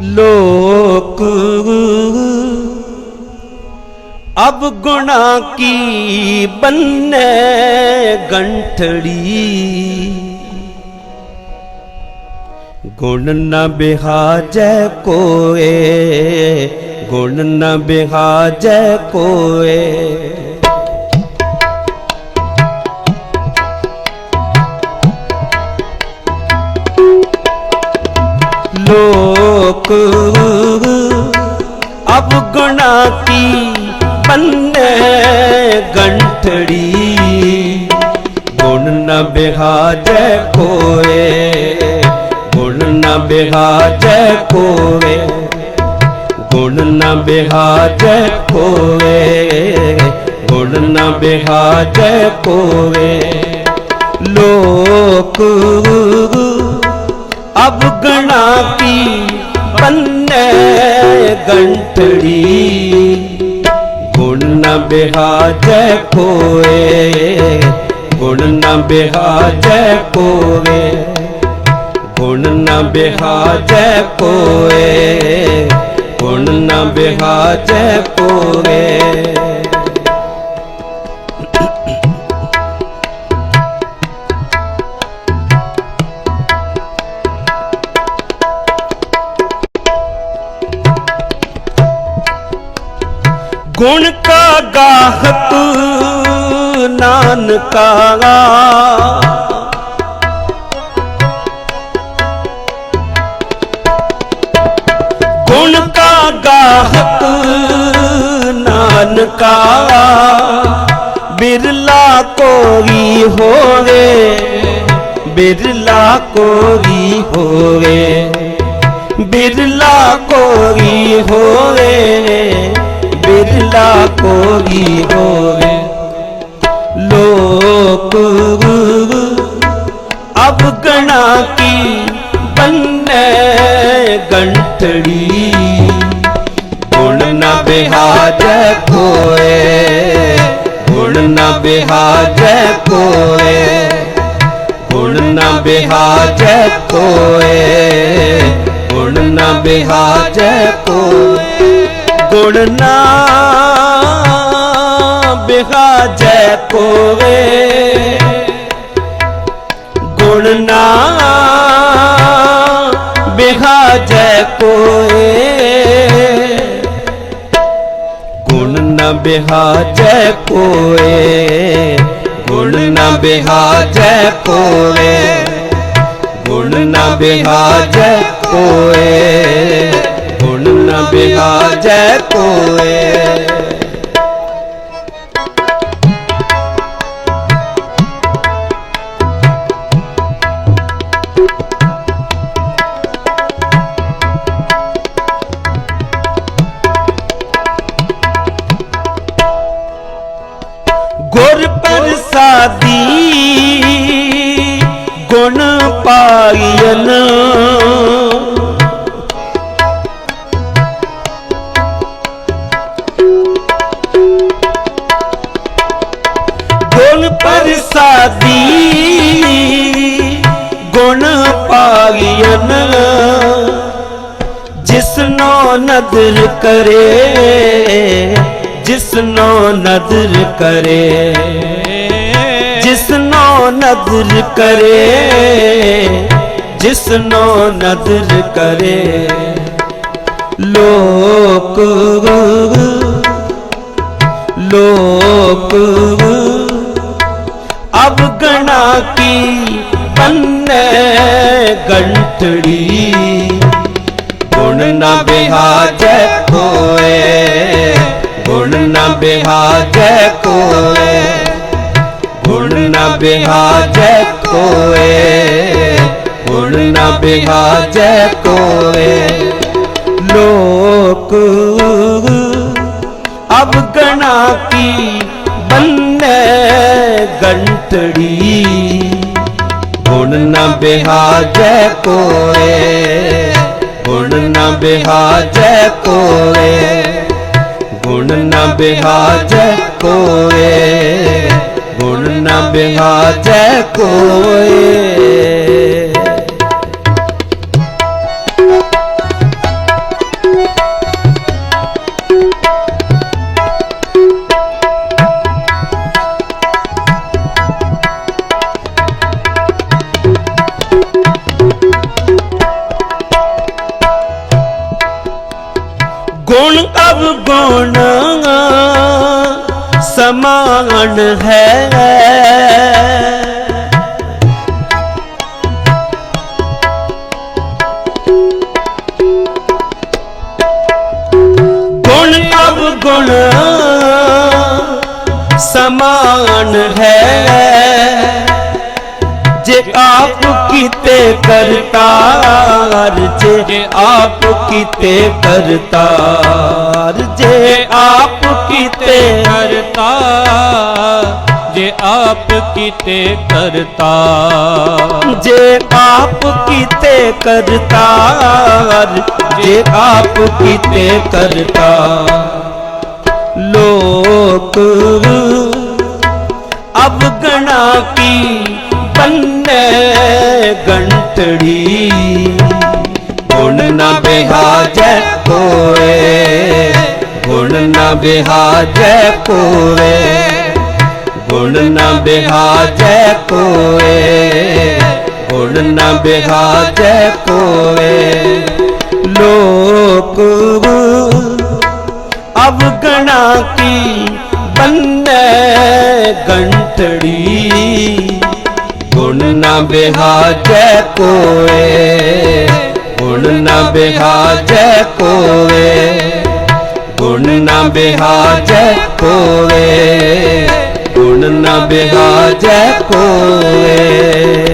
ਲੋਕ। ਅਬ ਗੁਣਾ ਕੀ ਬੰਨੇ ਗੰਠੜੀ। ਗੁਣ ਨਾ ਬਿਹਾਜੈ ਕੋਏ। ਗੁਣ ਨਾ ਬਿਹਾਜੈ ਕੋਏ। लोक अब गुणा की बन्ने गंठड़ी गुण न बिहाजै कोए गुण न बिहाजै कोए गुण न बिहाजै कोए गुण न बिहाजै कोए ਪੀ ਬੰਨੇ ਗੰਟੜੀ ਗੁਣ ਨ ਬਿਹਾਜੈ ਕੋਏ ਗੁਣ ਨ ਬਿਹਾਜੈ ਕੋਏ ਗੁਣ ਨ ਬਿਹਾਜੈ ਕੋਏ ਗੁਣ ਨ ਬਿਹਾਜੈ ਕੋਏ ਗੁਣ ਕਾ ਗਾਹਤ ਨਾਨਕਾ ਗੁਣ ਕਾ ਗਾਹਤ ਨਾਨਕਾ ਬਿਰਲਾ ਕੋਈ ਹੋਵੇ, ਬਿਰਲਾ ਕੋਈ ਹੋਵੇ, ਬਿਰਲਾ ਕੋਈ ਹੋਵੇ। ਬਿਰਲਾ ਕੋਈ ਹੋਵੇ। ਲੋਕ ਅਬ ਕੀ ਬੰਨੇ ਗੰਠੜੀ। ਗੁਣ ਨਾ ਬਿਹਾਜੈ ਕੋਏ ਗੁਣ ਨਾ ਬਿਹਾਜੈ ਕੋਏ ਗੁਣ ਨਾ ਬਿਹਾਜੈ ਕੋਏ ਗੁਣ ਨਾ ਬਿਹਾਜੈ ਗੁਣ ਨਾ ਬਿਹਾਜੈ ਕੋਏ ਗੁਣ ਨਾ ਬਿਹਾਜੈ ਕੋਏ ਗੁਣ ਨ ਬਿਹਾਜੈ ਕੋਏ ਗੁਣ ਨ ਬਿਹਾਜੈ ਕੋਏ ਗੁਣ ਨ ਬਿਹਾਜੈ ਕੋਏ ਨ ਬਿਹਾਜੈ ਕੋਏ ਗੁਰ ਪ੍ਰਸਾਦੀ ਗੁਣ ਪਾਈਨ ਨਦਰ ਕਰੇ ਜਿਸਨੋ ਨਦਰ ਕਰੇ ਜਿਸਨੋ ਨਦਰ ਕਰੇ ਜਿਸਨੋ ਨਦਰ ਕਰੇ। ਲੋਕ ਲੋਕ ਅਬ ਕੀ ਬੰਨੇ ਗੰਟੜੀ ਗੁਣ ਨਾ ਬਿਹਾਜੈ ਕੋਏ, ਗੁਣ ਨਾ ਬਿਹਾਜੈ ਕੋਏ, ਗੁਣ ਨਾ ਬਿਹਾਜੈ ਕੋਏ, ਗੁਣ ਨਾ ਬਿਹਾਜੈ ਕੋਏ। ਲੋਕ ਅਬ ਗਣਾ ਕੀ ਬੰਨੇ ਗੰਟੜੀ, ਗੁਣ ਨਾ ਬਿਹਾਜੈ ਕੋਏ। ਗੁਣ ਨਾ ਬਿਹਾਜੈ ਕੋਏ ਗੁਣ ਨਾ ਬਿਹਾਜੈ ਕੋਏ ਗੁਣ ਨਾ ਬਿਹਾਜੈ ਕੋਏ। ਸਮਾਨ ਹੈ ਗੁਣ ਅਵਗੁਣ ਸਮਾਨ ਹੈ ਜੇ ਆਪ ਕੀਤੇ ਕਰਤਾਰ ਜੇ ਆਪ ਕੀਤੇ ਕਰਤਾਰ ਜੇ ਆਪ ਕੀਤੇ ਕਰਤਾ, ਜੇ ਆਪ ਕੀਤੇ ਕਰਤਾ। ਜੇ ਆਪ ਕੀਤੇ ਕਰਤਾਰ ਜੇ ਆਪ ਕੀਤੇ ਕਰਤਾ। ਲੋਕ ਅਵਗਣਾ ਕੀ ਬੰਨੇ ਗੰਟੜੀ। ਗੁਣ ਨਾ ਬਿਹਾਜੈ ਨਾ ਬਿਹਾਜੈ ਕੋਏ ਗੁਣ ਨਾ ਬਿਹਾਜੈ ਕੋਏ ਗੁਣ ਨਾ ਬਿਹਾਜੈ ਕੋਏ ਲੋਕ ਅਵਗਣਾ ਕੀ ਬੰਨੇ ਗੰਟੜੀ ਗੁਣ ਨਾ ਬਿਹਾਜੈ ਕੋਏ ਗੁਣ ਨਾ ਬਿਹਾਜੈ ਕੋਏ ਗੁਣ ਨਾ ਬਿਹਾਜੈ ਕੋਏ ਗੁਣ ਨਾ ਬਿਹਾਜੈ ਕੋਏ